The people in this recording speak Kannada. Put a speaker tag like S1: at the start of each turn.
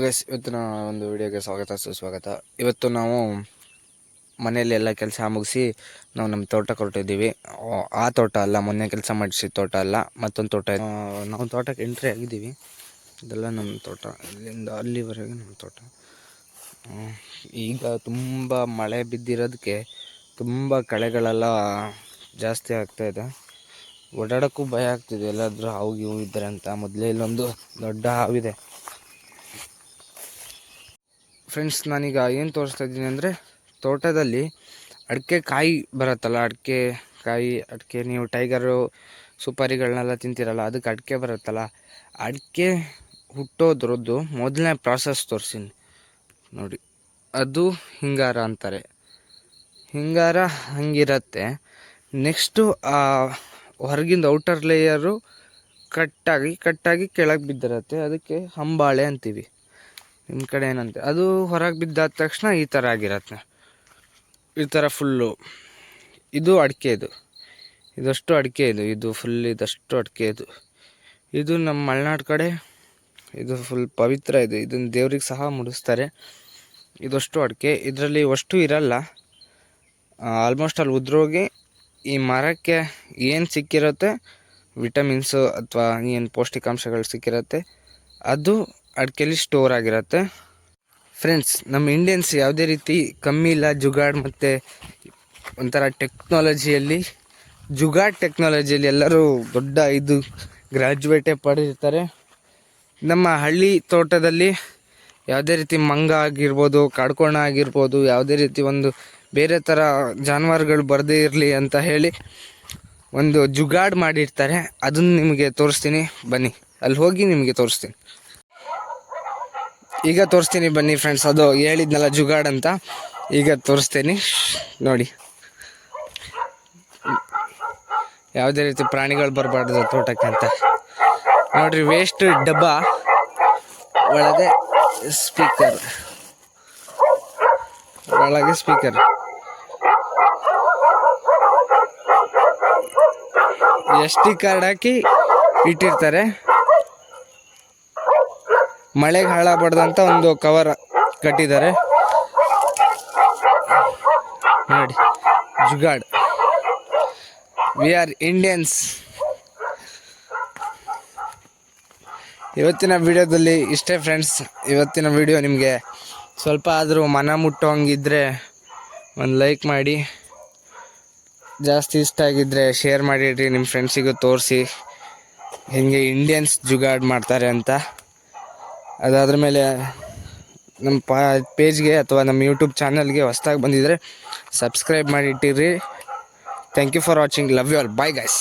S1: ಗೈಸ್ ಇವತ್ತಿನ ಒಂದು ವಿಡಿಯೋಗೆ ಸ್ವಾಗತ, ಸುಸ್ವಾಗತ. ಇವತ್ತು ನಾವು ಮನೆಯಲ್ಲಿ ಎಲ್ಲ ಕೆಲಸ ಮುಗಿಸಿ ನಾವು ನಮ್ಮ ತೋಟಕ್ಕೆ ಹೊರಟಿದ್ದೀವಿ ಆ ತೋಟ ಅಲ್ಲ, ಮೊನ್ನೆ ಕೆಲಸ ಮಾಡಿಸಿ ತೋಟ ಅಲ್ಲ, ಮತ್ತೊಂದು ತೋಟ. ನಾವು ತೋಟಕ್ಕೆ ಎಂಟ್ರಿ ಆಗಿದ್ದೀವಿ. ಇದೆಲ್ಲ ನಮ್ಮ ತೋಟ. ಇಲ್ಲಿಂದ ಅಲ್ಲಿವರೆಗೆ ನಮ್ಮ ತೋಟ. ಈಗ ತುಂಬ ಮಳೆ ಬಿದ್ದಿರೋದಕ್ಕೆ ತುಂಬ ಕಳೆಗಳೆಲ್ಲ ಜಾಸ್ತಿ ಆಗ್ತಾ ಇದೆ. ಓಡಾಡೋಕ್ಕೂ ಭಯ ಆಗ್ತಿದೆ. ಎಲ್ಲಾದರೂ ಹಾವು ಇವು ಇದ್ದಾರೆ ಅಂತ. ಮೊದಲೇ ಇಲ್ಲೊಂದು ದೊಡ್ಡ ಹಾವಿದೆ. ಫ್ರೆಂಡ್ಸ್ ನಾನೀಗ ಏನು ತೋರಿಸ್ತಾ ಇದ್ದೀನಿ ಅಂದರೆ ತೋಟದಲ್ಲಿ ಅಡಿಕೆ ಕಾಯಿ ಬರುತ್ತಲ್ಲ, ಅಡಿಕೆ ಕಾಯಿ, ಅಡಿಕೆ, ನೀವು ಟೈಗರು ಸುಪಾರಿಗಳನ್ನೆಲ್ಲ ತಿಂತೀರಲ್ಲ, ಅದಕ್ಕೆ ಅಡಿಕೆ ಬರುತ್ತಲ್ಲ. ಅಡಿಕೆ ಹುಟ್ಟೋದ್ರದ್ದು ಮೊದಲನೇ ಪ್ರಾಸೆಸ್ ತೋರಿಸ್ತೀನಿ ನೋಡಿ, ಅದು ಹಿಂಗಾರ ಅಂತಾರೆ. ಹಿಂಗಾರ ಹಂಗಿರತ್ತೆ. ನೆಕ್ಸ್ಟು ಹೊರಗಿಂದ ಔಟರ್ ಲೇಯರು ಕಟ್ಟಾಗಿ ಕಟ್ಟಾಗಿ ಕೆಳಗೆ ಬಿದ್ದಿರತ್ತೆ. ಅದಕ್ಕೆ ಹಂಬಾಳೆ ಅಂತೀವಿ. ನಿಮ್ಮ ಕಡೆ ಏನಂತೆ? ಅದು ಹೊರಗೆ ಬಿದ್ದಾದ ತಕ್ಷಣ ಈ ಥರ ಆಗಿರತ್ತೆ. ಈ ಥರ ಫುಲ್ಲು. ಇದು ಅಡಿಕೆ ಇದು. ಇದಷ್ಟು ಅಡಿಕೆ ಇದು. ಇದು ಫುಲ್ ಇದಷ್ಟು ಅಡಿಕೆ ಇದು. ಇದು ನಮ್ಮ ಮಲೆನಾಡು ಕಡೆ. ಇದು ಫುಲ್ ಪವಿತ್ರ ಇದು. ಇದನ್ನು ದೇವ್ರಿಗೆ ಸಹ ಮುಡಿಸ್ತಾರೆ. ಇದಷ್ಟು ಅಡಿಕೆ. ಇದರಲ್ಲಿ ಅಷ್ಟು ಇರಲ್ಲ. ಆಲ್ಮೋಸ್ಟ್ ಅಲ್ಲಿ ಉದ್ರೋಗಿ ಈ ಮರಕ್ಕೆ ಏನು ಸಿಕ್ಕಿರುತ್ತೆ? ವಿಟಮಿನ್ಸು ಅಥವಾ ಏನು ಪೌಷ್ಟಿಕಾಂಶಗಳು ಸಿಕ್ಕಿರುತ್ತೆ? ಅದು ಅಡಿಕೆಲಿ ಸ್ಟೋರ್ ಆಗಿರುತ್ತೆ. ಫ್ರೆಂಡ್ಸ್ ನಮ್ಮ ಇಂಡಿಯನ್ಸ್ ಯಾವುದೇ ರೀತಿ ಕಮ್ಮಿ ಇಲ್ಲ, ಜುಗಾಡ್ ಮತ್ತು ಒಂಥರ ಟೆಕ್ನಾಲಜಿಯಲ್ಲಿ ಜುಗಾಡ್ ಟೆಕ್ನಾಲಜಿಯಲ್ಲಿ ಎಲ್ಲರೂ ದೊಡ್ಡ ಇದು ಗ್ರ್ಯಾಜುಯೇಟೇ ಪಡೆದಿರ್ತಾರೆ. ನಮ್ಮ ಹಳ್ಳಿ ತೋಟದಲ್ಲಿ ಯಾವುದೇ ರೀತಿ ಮಂಗ ಆಗಿರ್ಬೋದು, ಕಾಡ್ಕೋಣ ಆಗಿರ್ಬೋದು, ಯಾವುದೇ ರೀತಿ ಒಂದು ಬೇರೆ ಥರ ಜಾನುವಾರುಗಳು ಬರದೇ ಇರಲಿ ಅಂತ ಹೇಳಿ ಒಂದು ಜುಗಾಡ್ ಮಾಡಿರ್ತಾರೆ. ಅದನ್ನು ನಿಮಗೆ ತೋರಿಸ್ತೀನಿ. ಬನ್ನಿ, ಅಲ್ಲಿ ಹೋಗಿ ನಿಮಗೆ ತೋರಿಸ್ತೀನಿ. ಈಗ ತೋರಿಸ್ತೀನಿ ಬನ್ನಿ ಫ್ರೆಂಡ್ಸ್ ಅದು ಹೇಳಿದ್ನಲ್ಲ ಜುಗಾಡ್ ಅಂತ. ಈಗ ತೋರಿಸ್ತೀನಿ. ನೋಡಿ. ಯಾವುದೇ ರೀತಿ ಪ್ರಾಣಿಗಳು ಬರಬಾರ್ದು ತೋಟಕ್ಕೆ ಅಂತ. ನೋಡ್ರಿ ವೇಸ್ಟ್ ಡಬ್ಬ ಒಳಗೆ ಸ್ಪೀಕರ್ ಒಳಗೆ ಸ್ಪೀಕರ್ ಎಸ್ ಟಿ ಕಾರ್ಡ್ ಹಾಕಿ ಇಟ್ಟಿರ್ತಾರೆ. ಮಳೆಗೆ ಹಾಳಾಗಬಾರ್ದಂತ ಒಂದು ಕವರ್ ಕಟ್ಟಿದ್ದಾರೆ. ನೋಡಿ, ಜುಗಾಡ್. ವಿ ಆರ್ ಇಂಡಿಯನ್ಸ್ ಇವತ್ತಿನ ವಿಡಿಯೋದಲ್ಲಿ ಇಷ್ಟೇ ಫ್ರೆಂಡ್ಸ್ ಇವತ್ತಿನ ವಿಡಿಯೋ ನಿಮಗೆ ಸ್ವಲ್ಪ ಆದರೂ ಮನ ಮುಟ್ಟೋ ಹಂಗಿದ್ರೆ ಒಂದು ಲೈಕ್ ಮಾಡಿ. ಜಾಸ್ತಿ ಇಷ್ಟ ಆಗಿದ್ದರೆ ಶೇರ್ ಮಾಡಿಡ್ರಿ ನಿಮ್ಮ ಫ್ರೆಂಡ್ಸಿಗೂ ತೋರಿಸಿ. ಹೇಗೆ ಇಂಡಿಯನ್ಸ್ ಜುಗಾಡ್ ಮಾಡ್ತಾರೆ ಅಂತ. ಅದಾದ್ರ ಮೇಲೆ ನಮ್ಮ ಪಾ, ಪೇಜ್ಗೆ ಅಥವಾ ನಮ್ಮ ಯೂಟ್ಯೂಬ್ ಚಾನಲ್ಗೆ ಹೊಸ್ದಾಗಿ ಬಂದಿದ್ದರೆ ಸಬ್ಸ್ಕ್ರೈಬ್ ಮಾಡಿ ಇಟ್ಟಿರಿ thank you for watching love you all bye guys